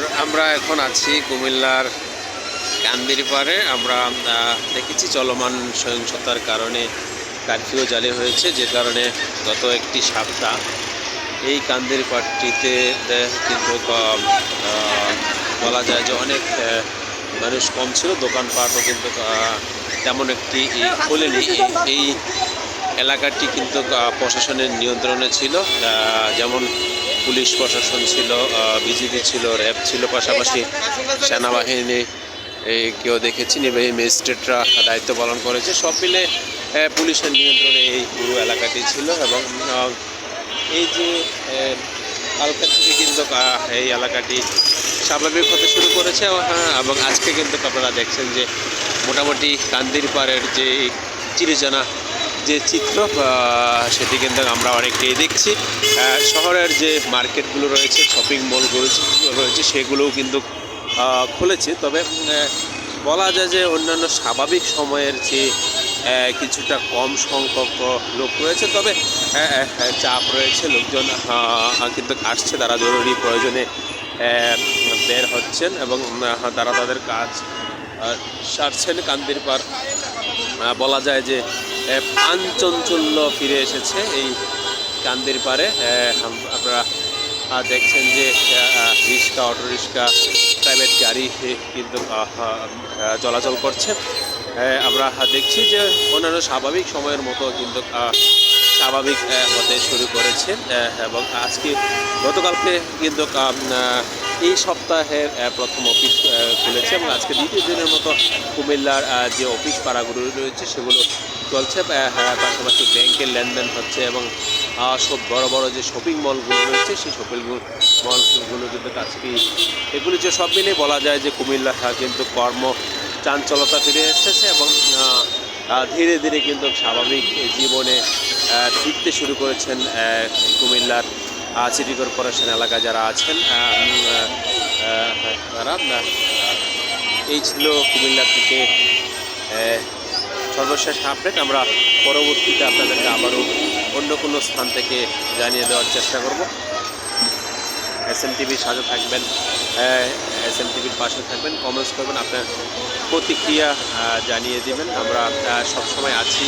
বন্ধুরা আমরা এখন আছি কুমিল্লার কান্দির পাড়ে। আমরা দেখেছি চলমান সহিংসতার কারণে কারফিউ জারি হয়েছে, যে কারণে গত একটি সপ্তাহ এই কান্দির পাড়টিতে কিন্তু বলা যায় যে অনেক মানুষ কম ছিল। দোকানপাটও কিন্তু তেমন একটি খোলেনি। এই এলাকাটি কিন্তু প্রশাসনের নিয়ন্ত্রণে ছিল। যেমন পুলিশ প্রশাসন ছিল বিজিবি ছিল র্যাব ছিল পাশাপাশি সেনাবাহিনী এই কেউ দেখেছি নির্বাহী ম্যাজিস্ট্রেটরা দায়িত্ব পালন করেছে। সব মিলে পুলিশের নিয়ন্ত্রণে এই পুরো এলাকাটি ছিল এবং এই যে আহ, কালকা থেকে কিন্তু এই এলাকাটি স্বাভাবিক হতে শুরু করেছে। এবং, হ্যাঁ, এবং আজকে কিন্তু আপনারা দেখছেন যে মোটামুটি কান্দির পাড়ের যে চিরচেনা যে চিত্র সেটি কিন্তু আমরা অনেকটাই দেখছি। শহরের যে মার্কেটগুলো রয়েছে, শপিং মলগুলো রয়েছে সেগুলোও কিন্তু খুলেছে। তবে বলা যায় যে অন্যান্য স্বাভাবিক সময়ের যে কিছুটা কম সংখ্যক লোক রয়েছে। তবে চাপ রয়েছে, লোকজন কিন্তু আসছে। তারা জরুরি প্রয়োজনে বের হচ্ছেন এবং তারা তাদের কাজ সারছেন। কান্দির পার বলা যায় যে আহ, পাঞ্চঞ্চল্য ফিরে এসেছে এই কান্দির পারে। আপনারা দেখছেন যে রিক্সা অটো রিক্সা প্রাইভেট গাড়ি কিন্তু চলাচল করছে। আমরা দেখছি যে অন্যান্য স্বাভাবিক সময়ের মতো কিন্তু স্বাভাবিক হতে শুরু করেছে। এবং আজকে গতকালকে কিন্তু এই সপ্তাহের প্রথম অফিস খুলেছে এবং আজকে দ্বিতীয় দিনের মতো কুমিল্লার যে অফিস পাড়াগুলো রয়েছে সেগুলো চলছে। হ্যাঁ, পাশাপাশি ব্যাংকের লেনদেন হচ্ছে এবং সব বড় বড় যে শপিং মলগুলো রয়েছে সেই শপিং মলগুলো কিন্তু আজকে এগুলি যে সব মিলিয়ে বলা যায় যে কুমিল্লা আহ, কিন্তু কর্ম চাঞ্চলতা ফিরে এসেছে এবং ধীরে ধীরে কিন্তু স্বাভাবিক জীবনে ফিরতে শুরু করেছেন কুমিল্লার সিটি কর্পোরেশন এলাকা যারা আছেন এই ছিল কুমিল্লা থেকে সর্বশেষ আপডেট আমরা পরবর্তীতে আপনাদেরকে আবারও অন্য কোনো স্থান থেকে জানিয়ে দেওয়ার চেষ্টা করব। এস এম টিভির সাথে থাকবেন এস এম টিভির পাশে থাকবেন কমেন্টস করবেন, আপনার প্রতিক্রিয়া জানিয়ে দেবেন। আমরা সবসময় আছি